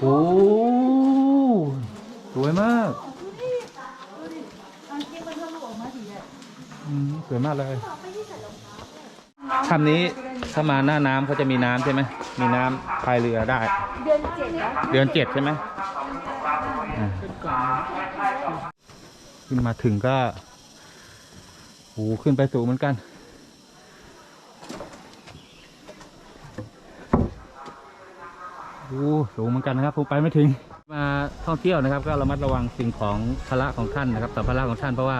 โอ้สวยมากสวยมากเลยถ้ำนี้ถ้ามาหน้าน้ำเขาจะมีน้ำใช่ไหมมีน้ำพายเรือได้ เดือนเจ็ดเดือนเจ็ดใช่ไหมขึ้นมาถึงก็โอ้ขึ้นไปสูงเหมือนกัน โอ้ สูงเหมือนกันนะครับผมไปไม่ถึง มาท่องเที่ยวนะครับ ก็ระมัดระวังสิ่งของภาระของท่านนะครับสัมภาระของท่านเพราะว่า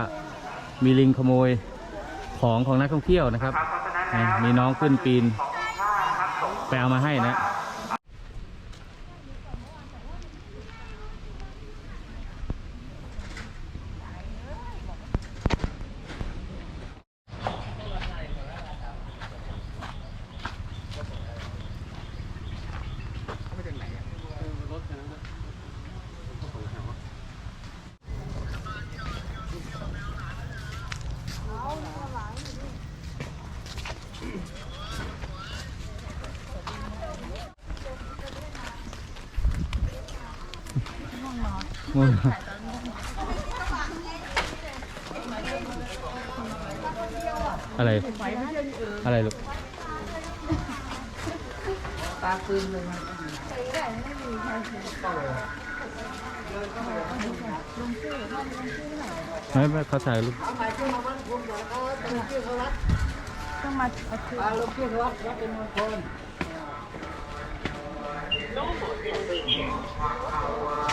มีลิงขโมยของของนักท่องเที่ยวนะครับ มีน้องขึ้นปีนไปเอามาให้นะ อนอะไร อะไรลูกปลาปืนเลยมันไม่ไม่เขาถ่ายรูปต้องมาเอาคืนปล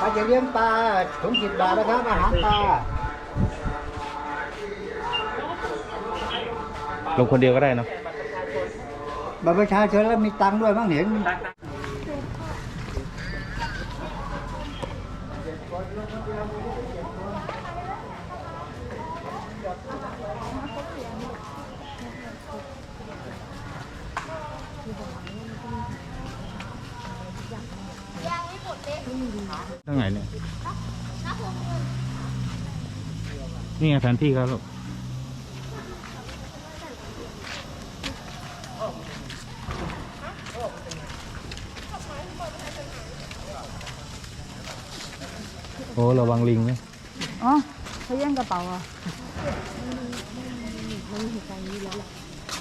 าจะเลี้ยงปลาถุงสิบบาทนะครับอาหารปลาลงคนเดียวก็ได้เนาะบัตรประชาชนแล้วมีตังค์ด้วยมั้งเห็น ทางไหนเนี่ย นี่ไงแผนที่ครับลูกโอ้ระวังลิงนะอ๋อเขาแย่งกระเป๋าอะ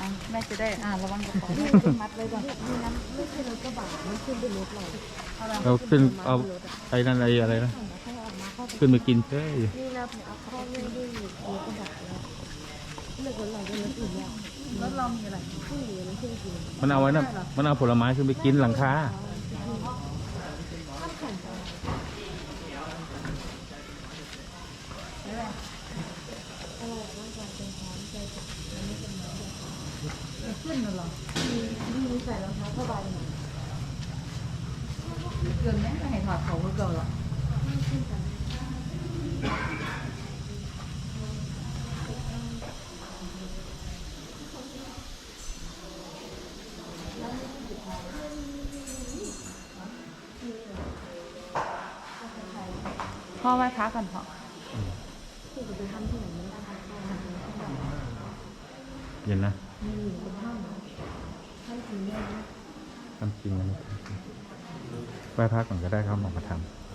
อะแม่จะได้อ่าระวังกระเป๋ามัดไว้ก่อนเราขึ้นเอาไอ้นั่นไอ้อะไรนะขึ้นมากินเฉย รถเรามีอะไรมันเอาไว้นะมันเอาผลไม้ขึ้นไปกินหลังคาขึ้นน่ะหรอมีใส่รองเท้าผ้าใบเกินไหมไม่ให้ถอดเขาเก่าหรอ พ่อไหว้พระกันพ่อเย็นนะทำจริงนะไหว้พระก่อนก็ได้ครับหมอมาทำ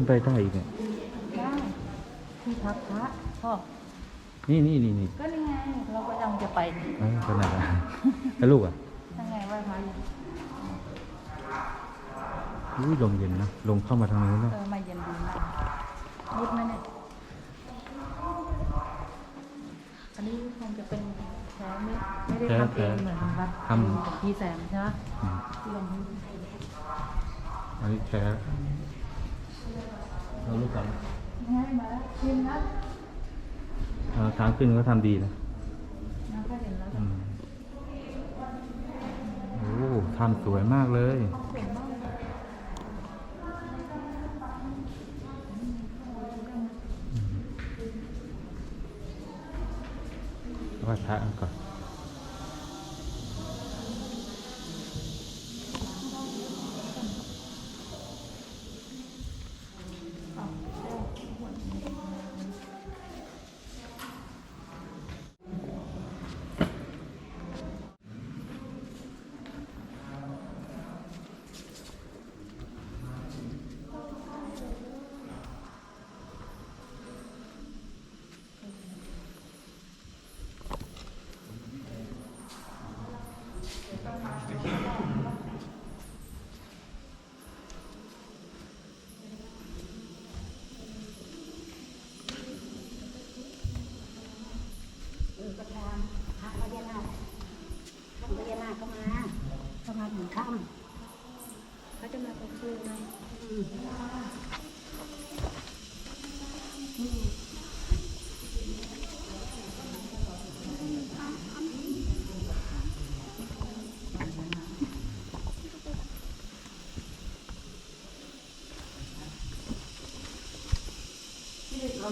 ขึ้นไปได้อีกเนี่ยได้ที่พักพระพ่อนี่นี่นี่นี่ก็นี่ไงเราก็ยังจะไปเออขนาดนั้นแล้วลูกอะยังไงไหว้พระอยู่อุ้ยลมเย็นนะลมเข้ามาทางนู้นเอนะอมาเย็นดีมากนิดไหมเนี่ยคงจะเป็นแท้ไม่ไม่ได้ทำเองเหมือนวัดทำของพี่แสงใช่ไหมอืมที่ลงทุนอันนี้แท้ เรารู้กันง่ายมาแล้วชิมนะเอ่อทางขึ้นก็ทำดีนะน้ำก็เห็นแล้วอืมโอ้ทำสวยมากเลย สวยมากเลยไหว้พระกันก่อน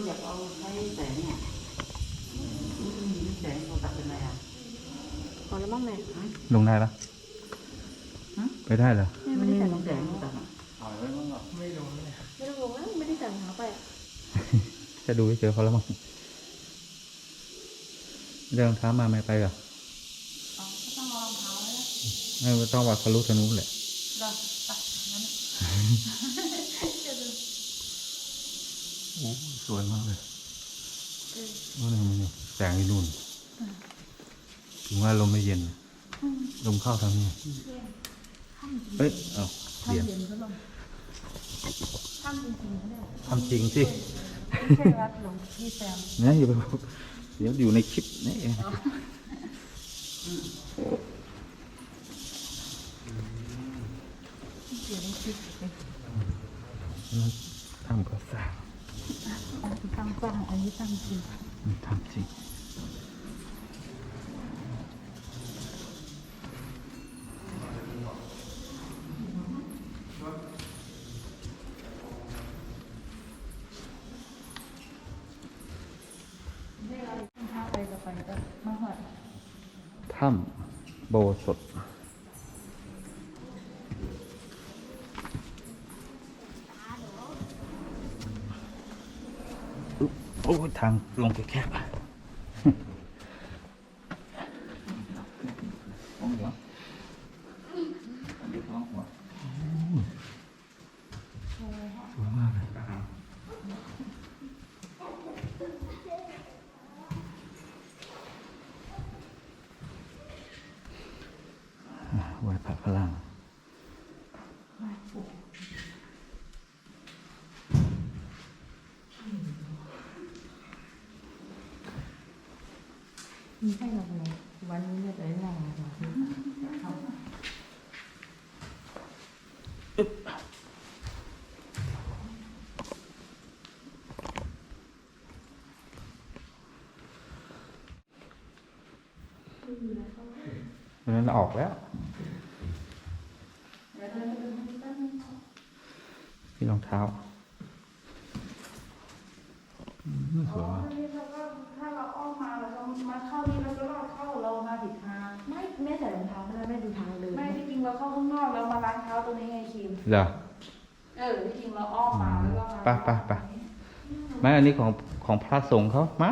อยากเอาใช้แสงเนี่ยแสงเราตัดเป็นไรอะพอแล้วมั้งแม่ลงได้แล้วไปได้เหรอไม่ได้ใส่รองแสงเราตัดไม่ได้ลงนะไม่ได้สั่งหาไปอะจะดูเจอเขาแล้วมั้งเรื่องเท้ามาไม่ไปเหรออ๋อก็ต้องรองเท้าแล้วไม่ต้องวัดทะลุทะนุแหละเหรอไปงั้นจะดู โอ้สวยมากเลยโอ้นี่นี่ แสงที่นู่นถึงว่าลมไม่เย็น ลมเข้าทางนี้เอ้ยเอาเรียนทำเย็นก็ลงทำจริงๆก็ได้ทำจริงสิไม่ใช่วัดหลวงพี่แซมเนี่ยอยู่าไปบอกเดี๋ยวอยู่ในคลิปนี่ทำก็สร้างตั้งกว้างอันนี้ตั้งจริงมันทำจริงถ้าไปก็ไปก็มาหอด ถ้ำโบสถอุ๊บโอ้ย ทางลงแคบๆท้องเหลืองท้องหัวสวยมากเลยอะไหว้พระพลัง มีให้เราเลยวันนี้เนี่ย แม่ใส่รองเท้าไม่ได้แม่ดูทางเดินไม่ที่จริงเราเข้าข้างนอกเรามาล้างเท้าตรงนี้ไงคิมเหรอเออที่จริงเราอ้อมมาแล้วก็มาไปไปไปไม่อันนี้ของของพระสงฆ์เขามา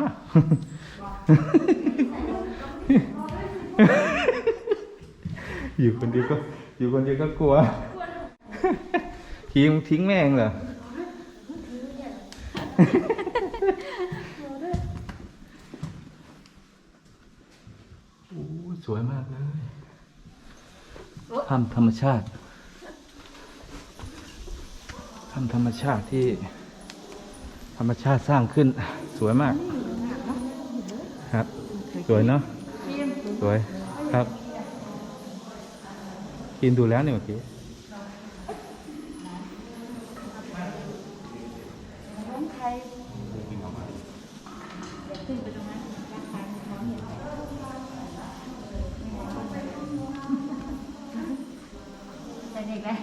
อยู่คนเดียวก็อยู่คนเดียวก็กลัวทิ้งทิ้งแม่งเหรอ สวยมากเลยทำธรรมชาติทำธรรมชาติที่ ธรรมชาติสร้างขึ้น สวยมาก ครับโอเคสวยเนาะสวยครับ กินดูแล้วเนี่ยเมื่อกี้ แต่เด็กเลย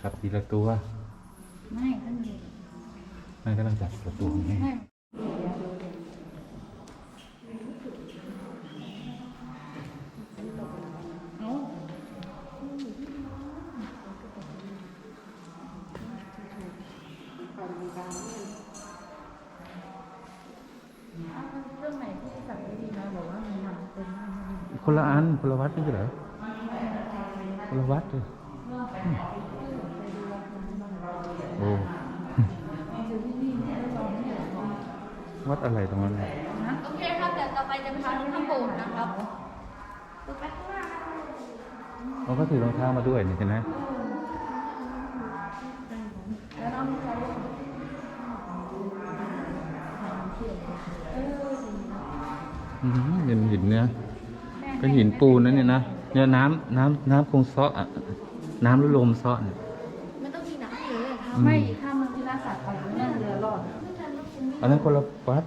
ครับที ละตัว ไม่ท่านมีมันกำลังจัดประตูให้ไม่เอาเรื่องไหนที่สั่งไม่ดีนะบอกว่ามันทำเป็นมากไม่ดีคนละอันคนละวัดไม่ใช่เหรอคนละวัดเลย วัดอะไรตรงนั้นน่ะโอเคครับเดี๋ยวต่อไปจะไปทำข้าวปูนนะครับเขาก็ถือรองเท้ามาด้วยนี่เห็นไหมอืมเป็นหินเนี่ยเป็นหินปูนนั่นเนี่ยนะเนี่ยน้ำน้ำน้ำคงเซาะอะน้ำหรือลมเซาะเนี่ย ไม่ต้องมีน้ำเยอะถ้าไม่ อันนั้นคนละวัด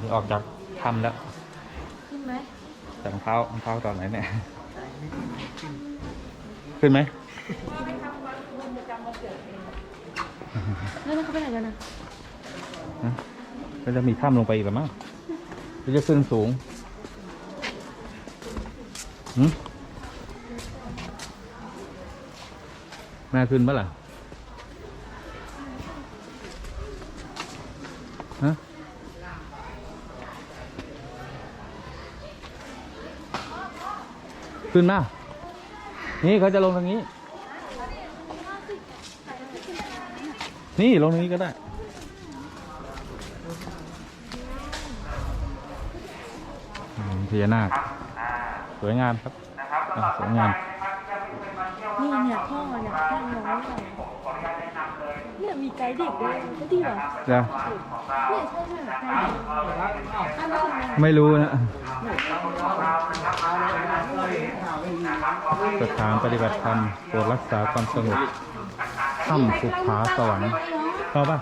นี่ออกจากถ้ำแล้ว ขึ้นไหมใส่รองเท้ารองเท้าตอนไหนเนี่ย ขึ้นไหมแล้วเขาไปไหนกันนะนะก็จะมีถ้ำลงไปอีกหรือมั้งหรือจะขึ้นสูงหืมแม่ขึ้นปะล่ะฮะขึ้นมา นี่เขาจะลงทางนี้ นี่ลงทางนี้ก็ได้อืมพญานาคสวยงามครับอะสวยงาม นี่เนี่ยพ่อเนี่ยพ่อน้องเนี่ยเนี่ยมีไกด์เด็กด้วยก็ดีเหรอจะเนี่ยใช่ไหมไกด์เด็กอันนั้นคือไงไม่รู้นะ สถานปฏิบัติธรรมโปรดรักษาความสงบถ้ำสุขาสวรรค์เข้าป่ะ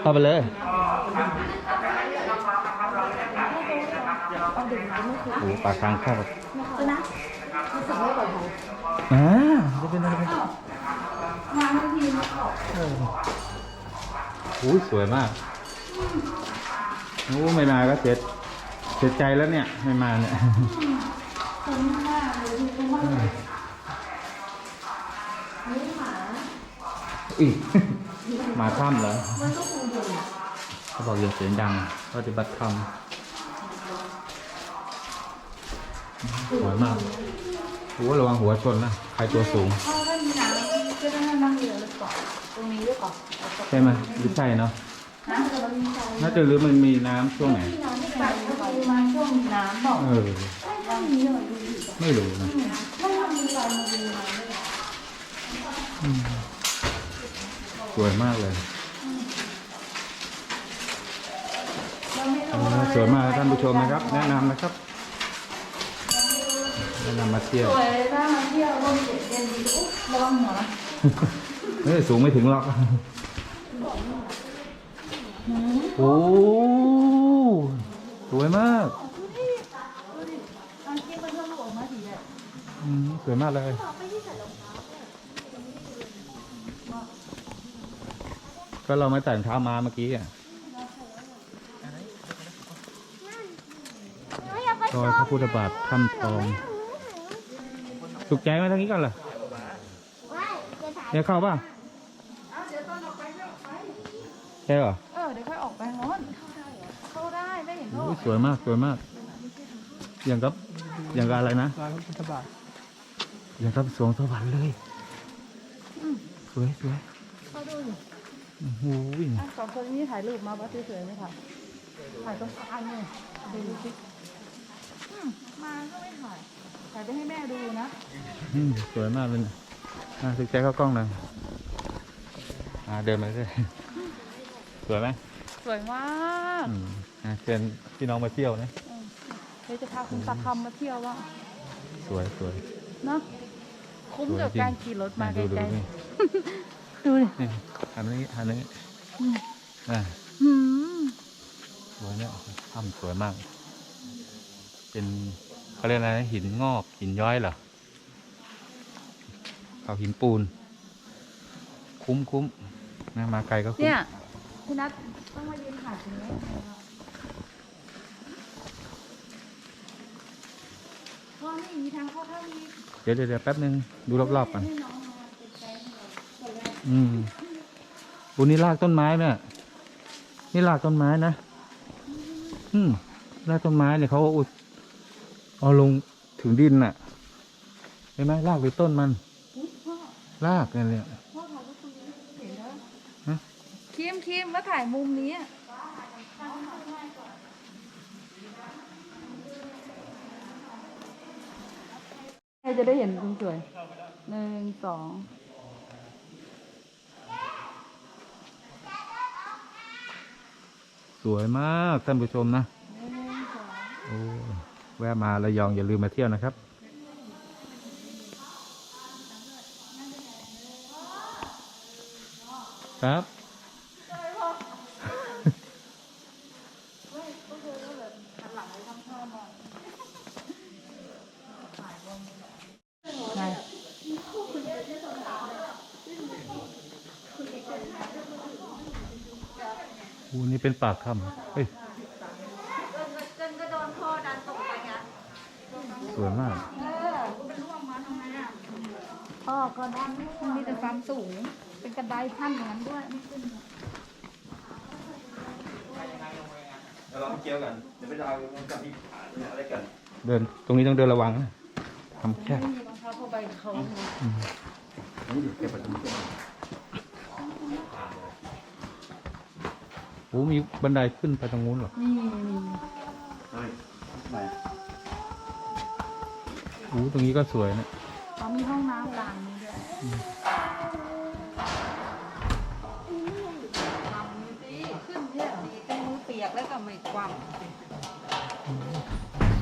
เข้าไปเลยโอ้โหปากทางเข้าเออนะรู้สึกไม่ปลอดภัยอ่าจะเป็นอะไรโอ้ยสวยมากโอ้ไม่มานก็เสีย เสียใจแล้วเนี่ยไม่มาเนี่ยอีกมาถ้ำเหรอเขาบอกอย่าเสียงดังปฏิบัติธรรมสวยมากโอ้ระวังหัวชนนะใครตัวสูงถ้าถ้ามีน้ำก็จะนั่งเรือหรือเปล่าตรงนี้หรือเปล่าใช่ไหมหรือใช่เนาะน้ำจะมันมีใจน่าจะหรือมันมีน้ำช่วงไหน เออ ไม่รู้นะอืมสวยมากเลยเออสวยมากท่านผู้ชมนะครับ แนะนำนะครับแนะนำมาเที่ยวสวยถ้ามาเที่ยวร่มเย็นเย็นดีอุ๊ยระวังหัวนะเฮ้ยสูงไม่ถึงหรอกโอ้สวยมาก ตอนที่มันเพิ่มลูกออกมาสีแดง อืมสวยมากเลย ก็เราไม่แต่งเท้ามาเมื่อกี้อะรอยพระพุทธบาทถ้ำทองถูกใจไหมทางนี้ก่อนเหรอเดี๋ยวเข้าป่ะใช่เหรอ เออ เดี๋ยวค่อยออกไปโน้นเข้าได้ไม่เห็นเขาอโอ้อยกสวยมาก สวยมาก อย่างกับ อย่างกับอะไรนะร้านพุทธบาท อย่างกับสวงสวรรค์เลยสวยสวยเขาดูดิโอ้โหอะสองคนนี้ถ่ายรูปมาว่าสวยๆไหมคะถ่ายตรงกลางเลยดูสิอืมมาก็ไม่ถ่ายถ่ายไปให้แม่ดูนะอืมสวยมากเลยนะอะถูกใจเข้ากล้องหน่อยอ่าเดินมาเลยสวยไหมสวยมากอืมอะเชิญพี่น้องมาเที่ยวนะเดี๋ยวจะพาคุณตาคำมาเที่ยวว่างสวยสวยเนาะ คุ้มกับการขี่รถมาไกดูดูลนี่ๆดูดินี่หันมานี้หันมานี้อ่าหืมสวยเนี่ยถ้ำสวยมาก เป็นเขาเรียกอะไรนะหินงอกหินย้อยเหรอเขาหินปูน คุ้มคุ้มนะมาไกลก็คุ้มเนี่ยพี่นัทต้องมายืนถ่ายตรงนี้พ่อไม่มีทางเข้าเท่านี้เดี๋ยวเดี๋ยวเดี๋ยวแป๊บนึงดูรอบๆก่อนให้น้องมาเป็นใจให้เราอืมบุนี่รากต้นไม้เนี่ยนี่รากต้นไม้นะอืมรากต้นไม้เนี่ยเขาอุดเอาลงถึงดินน่ะเห็นไหมรากหรือต้นมันรากเนี่ยเนี่ยพ่อถ่ายรูปตรงนี้เห็นแล้วฮะคิมคิมมาถ่ายมุมนี้อะใคร จะได้เห็นสวยๆหนึ่งสองสวยมากท่านผู้ชมนะโอ้แวะมาระยองอย่าลืมมาเที่ยวนะครับ ครับ เป็นปากถ้ำเฮ้ยสวยมากพ่อก็ด้านมันมีแต่ความสูง เป็นกระไดขั้นอย่างนั้นด้วยไม่ขึ้นเราเกี่ยวกันเดี๋ยวไปเอากับพี่อะไรกัน เดินตรงนี้ต้องเดินระวังนะทำแค่ไม่มีรองเท้าผ้าใบเขานี่เก็บไปตรงนี้ อ้มีบันไดขึ้นไปตรงนู้นเหรอนี่มีเฮ้ยไปโอ้ตรงนี้ก็สวยนะเขามีห้องน้ำกลางนี้ด้วยทำนี่สิขึ้นเที่ยวเป็นมือเปียกแล้วก็ไม่ความ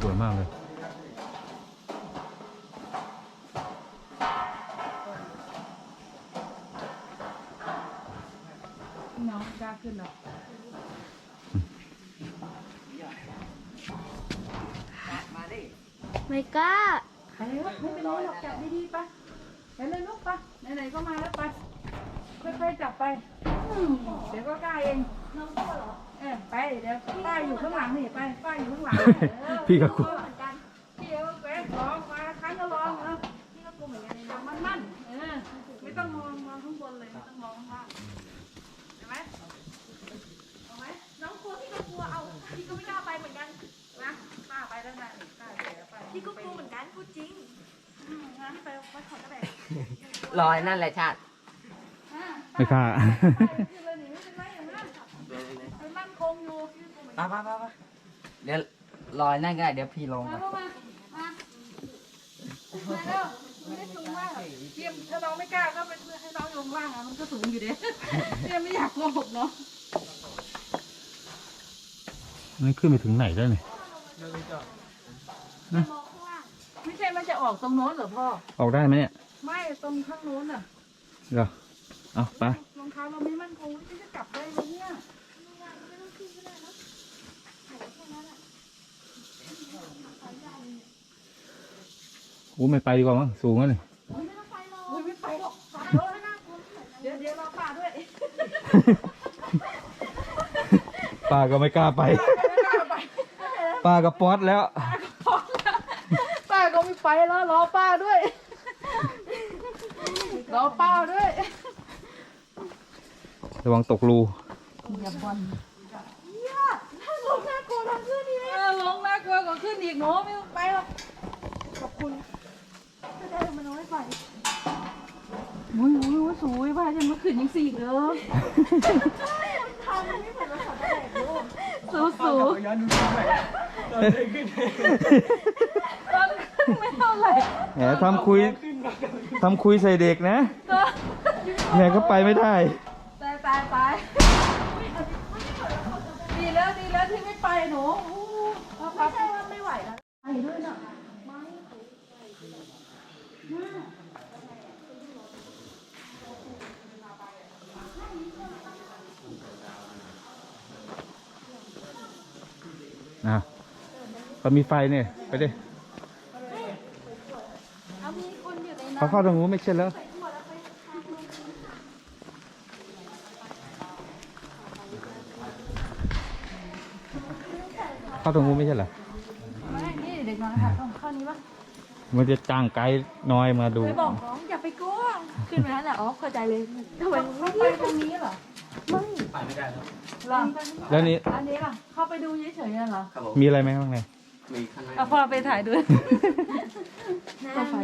สวยมากเลยน้องกล้าขึ้นหรอม่กล้า ไปเลยไม่เป็นไรหรอก จับดีๆไปไปเลยลูกไปไหนๆก็มาแล้วไปค่อยๆจับไปอืมเดี๋ยวก็กล้าเองน้องกลัวเหรอเออไปเดี๋ยวป้าอยู่ข้างหลังนี่ไปป้าอยู่ข้างหลังเออพี่ก็กลัวเหมือนกันพี่เอวแกลองมาครั้งก็ลองเออพี่ก็กลัวเหมือนกันจับมันมั่นๆเออไม่ต้องมองมองข้างบนเลยไม่ต้องมองข้างล่างเห็นไหมเอาไหมน้องกลัวพี่ก็กลัวเอาพี่ก็ไม่กล้าไปเหมือนกันนะป้าไปแล้วนะนี่ป้าเดี๋ยวไปพี่ก็กลัวเหมือนกันพูดจริงอืม งั้นไปวัดเขาตะแบกลอยนั่นแหละชาติไม่ค่าคือเลยหนีไม่เป็นไรอย่างนั้นมันมั่นคงอยู่ไปไปไปไปเดี๋ยวลอยนั่นก็ได้เดี๋ยวพี่ลงมาก่อนเข้ามา มา มาเร็วไม่ได้สูงมากเทียมถ้าน้องไม่กล้าก็เป็นให้น้องอยู่ข้างล่างอะมันก็สูงอยู่เด้เทียมไม่อยากโกหกเนาะนี่ขึ้นไปถึงไหนแล้วเนี่ยไม่ใช่มันจะ ออกตรงโน้นเหรอพ่อ ออกได้ไหมเนี่ย ไม่ตรงข้างโน้นอะเหรอเอาไป รองเท้าเราไม่มั่นคงที่จะกลับได้ไหมเนี่ยโอ้ไม่ไปดีกว่ามั้งสูงแล้วนี่ อุ้ยไม่ไปหรอกสามโลแล้วนะเดี๋ยวเดี๋ยวรอป่าด้วยป้าก็ไม่กล้าไป ป้าก็ป๊อตแล้วป้าก็ไม่ ไปแล้วรอป้าด้วย รอเป้าด้วย ระวังตกรูอย่าบอลลงน่ากลัวกว่าขึ้นอีกลงน่ากลัวกว่าขึ้นอีกหนูไม่ต้องไปหรอกขอบคุณจะได้มันน้อยไปอุ้ยอุ้ยอุ้ยสวยว่าจะมาขึ้นยังสี่เลยทำไม่เหมือนเราขับได้สูสูย้อนดูทำไมตอนเดินขึ้นตอนขึ้น ไม่เท่าไหร่แหมทำคุยทำคุยใส่เด็กนะเนี่ยก็ไปไม่ได้ ตายตายตายดีแล้วดีแล้วที่ไม่ไปหนูไม่ใช่ว่าไม่ไหวแล้วไปด้วยเนาะนะเขามีไฟเนี่ย ไปดิ เขาเข้าตรงนู้นไม่ใช่แล้วเข้าตรงนู้นไม่ใช่เหรอไม่นี่เด็กน้อยค่ะต้องเข้านี้ปะมันจะจ้างไกด์น้อยมาดูไปบอกน้องอย่าไปกลัวขึ้นไปแล้วแหละอ๋อเข้าใจเลยทำไมไม่ไปตรงนี้เหรอไม่ไปไม่ได้ครับแล้วนี่อันนี้ล่ะเข้าไปดูเฉยๆเหรอครับผมมีอะไรไหมข้างในมีข้างในเอาพอไปถ่ายด้วยก็ไป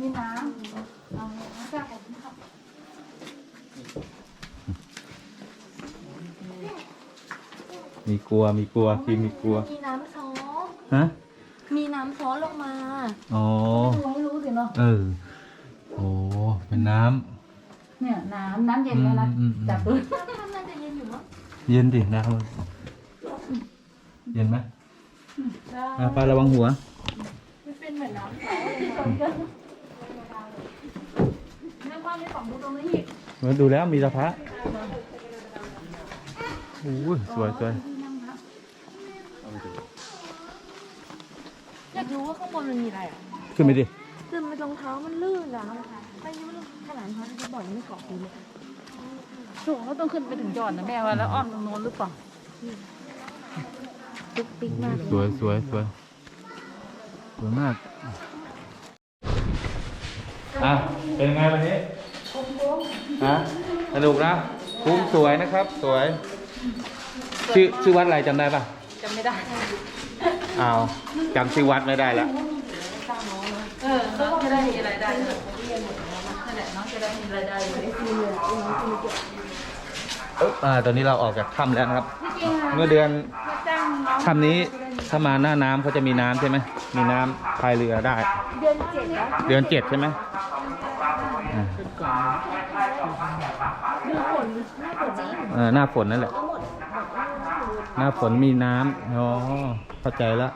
มีน้ำเอาน้ำจากผมค่ะมีกลัวมีกลัวทีมมีกลัว มีน้ำซอสฮะ มีน้ำซอสลงมาอ๋อดูให้รู้สิเนาะ เออ โอ้เป็นน้เนี่ยน้ำน้ำเย็นแล้วนะอืมอืมอืมจับปืนน้ำน่าจะเย็นอยู่มั้งำเย็นดิน้ำมันเย็นไหมอะไประวังหัว มันเป็นเหมือนน้ำใสเรื่อง ความในของดูตรงนี้อีกมาดูแล้วมีสะพระโอ้ยสวยสวยอยากรู้ว่าข้างบนมันมีอะไรอะขึ้นไปดิคือมันรองเท้ามันลื่นอะไปยังไม่รู้ขนาดเขาจะบอกยังไม่เกาะเลยถูกเขาต้องขึ้นไปถึงยอดนะแม่ว่าแล้วอ้อมตรงโน้นหรือเปล่าปิ๊กปิ๊กมากเลยสวยสวยสวยสวยมาก อะ เป็นไงวันนี้ ฮะสนุกนะคุ้มสวยนะครับ สวย ชื่อชื่อวัดอะไรจำได้ปะจำไม่ได้อ้าวจำชื่อวัดไม่ได้ละเออน้องจะได้มีรายได้เลยนั่นแหละน้องจะได้มีรายได้เลยเอ๊บอ่าตอนนี้เราออกจากถ้ำแล้วนะครับที่จริงอะเมื่อเดือนจ้างน้องถ้ำนี้ถ้ามาหน้าน้ำเขาจะมีน้ำใช่ไหมมีน้ำพายเรือได้ เดือนเจ็ดแล้วเดือนเจ็ดใช่ไหม อ่าดูฝนหน้าฝนจริงเออหน้าฝนนั่นแหละทั้งหมดหน้าฝนมีน้ำอ๋อเข้าใจแล้ว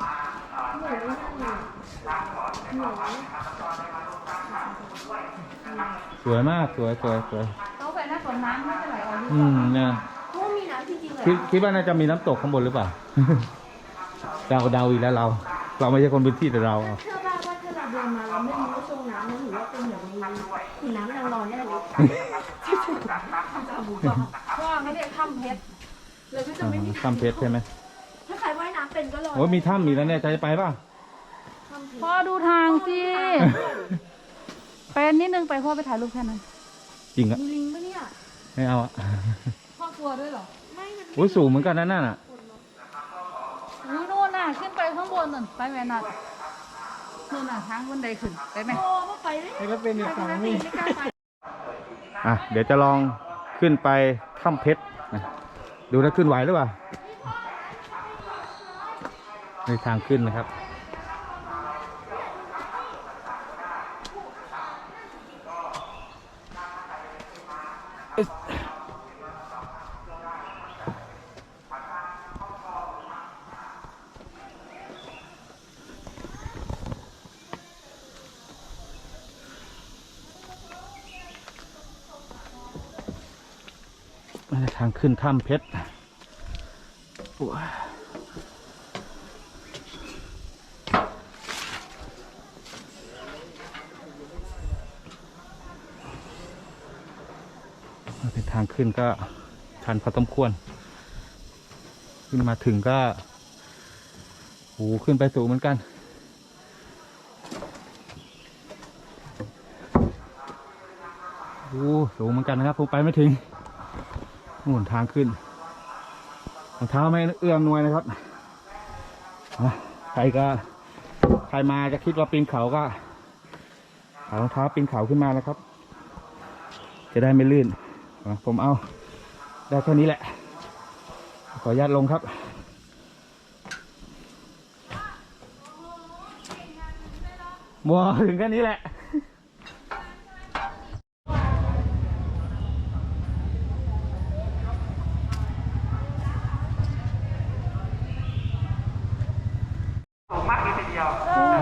สวยมากสวยสวยสวยเขาไปหน้าฝนน้ำไม่เท่าไหร่เอาอืมเนี่ยเพราะว่ามีน้ำจริงๆเลยคิดคิดว่าน่าจะมีน้ำตกข้างบนหรือเปล่าเดาเดาอีกแล้วเรา เราไม่ใช่คนพื้นที่แต่เราเอาเชื่อป่ะว่าถ้าเราเดินมาเราไม่รู้ นน้ำนางนอนแน่เลยเพราะว่าเขาเรียกถ้ำเพชรเลยก็จะไม่มีถ้ำเพชรใช่ไหมถ้าใครว่ายน้ำเป็นก็ลอยโอ้ยมีถ้ำมีแล้วเนี่ยจะไปป่ะ พ่อดูทางสิเป็นนิดนึงไปพ่อไปถ่ายรูปแค่นั้น จริงอะมีลิงปะเนี่ยไม่เอาอะพ่อกลัวด้วยเหรอไม่มันโอ้ยสูงเหมือนกันนะนั่นอะอุ้ยนู่นน่ะขึ้นไปข้างบนนั่นไปแม่นัด นู่นน่ะทางบันไดขึ้นไปไหมโอ้มาไปเลยนี่ก็เป็นอีกฝั่งนึงไม่กล้าไปอะเดี๋ยวจะลองขึ้นไปถ้ำเพชรนะดูนะขึ้นไหวหรือเปล่าในทางขึ้นนะครับ ทางขึ้นถ้ำเพชรเป็นทางขึ้นก็ชันพอสมควร ขึ้นมาถึงก็โอ้โหขึ้นไปสูงเหมือนกันโอ้สูงเหมือนกันนะครับผมไปไม่ถึง นู่นทางขึ้นรองเท้าไม่เอื้อมหน่วยนะครับใครก็ใครมาจะคิดว่าปีนเขาก็เอารองเท้าปีนเขาขึ้นมานะครับ จะได้ไม่ลื่น ผมเอา ได้แค่นี้แหละ ขออนุญาตลงครับบัวถึงแค่นี้แหละ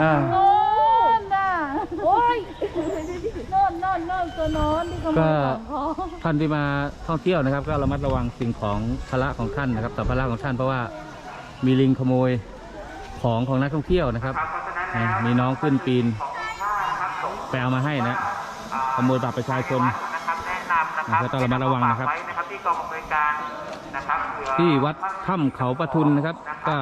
อ่า โน่นน่ะโอ้ยโน่นโน่นโน่นตัวโน้นที่ขโม ก็ ยของเขาท่านที่มาท่องเที่ยวนะครับ ก็ระมัดระวังสิ่งของภาระของท่านนะครับสัมภาระของท่านเพราะว่ามีลิงขโมยของของนักท่องเที่ยวนะครับนะมีน้องขึ้นปีนไปเอามาให้นะขโมยบัตรประชาชนนะครับแนะนำนะครับก็ต้องระมัดระวังนะครับไว้นะครับที่กองอำนวยการนะครับเผื่อที่วัดถ้ำเขาปะทุนนะครับ ก็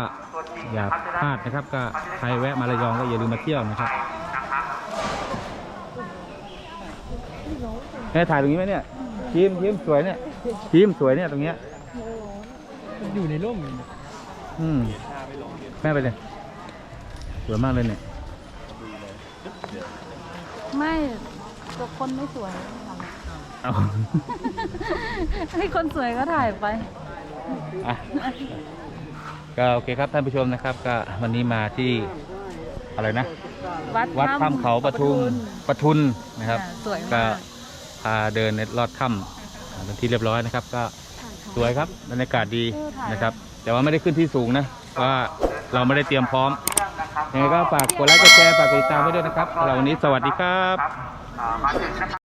อย่าพลาดนะครับ ก็ใครแวะมาระยองก็อย่าลืมมาเที่ยวนะครับนะครับแม่ถ่ายตรงนี้ไหมเนี่ย ทีมทีมสวยเนี่ยทีมสวยเนี่ยตรงเนี้ยอยู่ในร่มอืมแม่ไปเลยสวยมากเลยเนี่ย ไม่ตัวคนไม่สวยเอาให้คนสวยก็ถ่ายไปอะก็โอเคครับท่านผู้ชมนะครับ ก็วันนี้มาที่อะไรนะ วัดวัดถ้ำเขาปทุมปทุนนะครับอ่าสวยก็มากพาเดินในลอดถ้ำเป็นที่เรียบร้อยนะครับ ก็สวยครับบรรยากาศดีนะครับ แต่ว่าไม่ได้ขึ้นที่สูงนะเพราะว่าเราไม่ได้เตรียมพร้อมยังไงก็ฝากกดไลค์กดแชร์ฝากกดติดตามไว้ด้วยนะครับเราวันนี้สวัสดีครับอ่ามาถึงนะครับ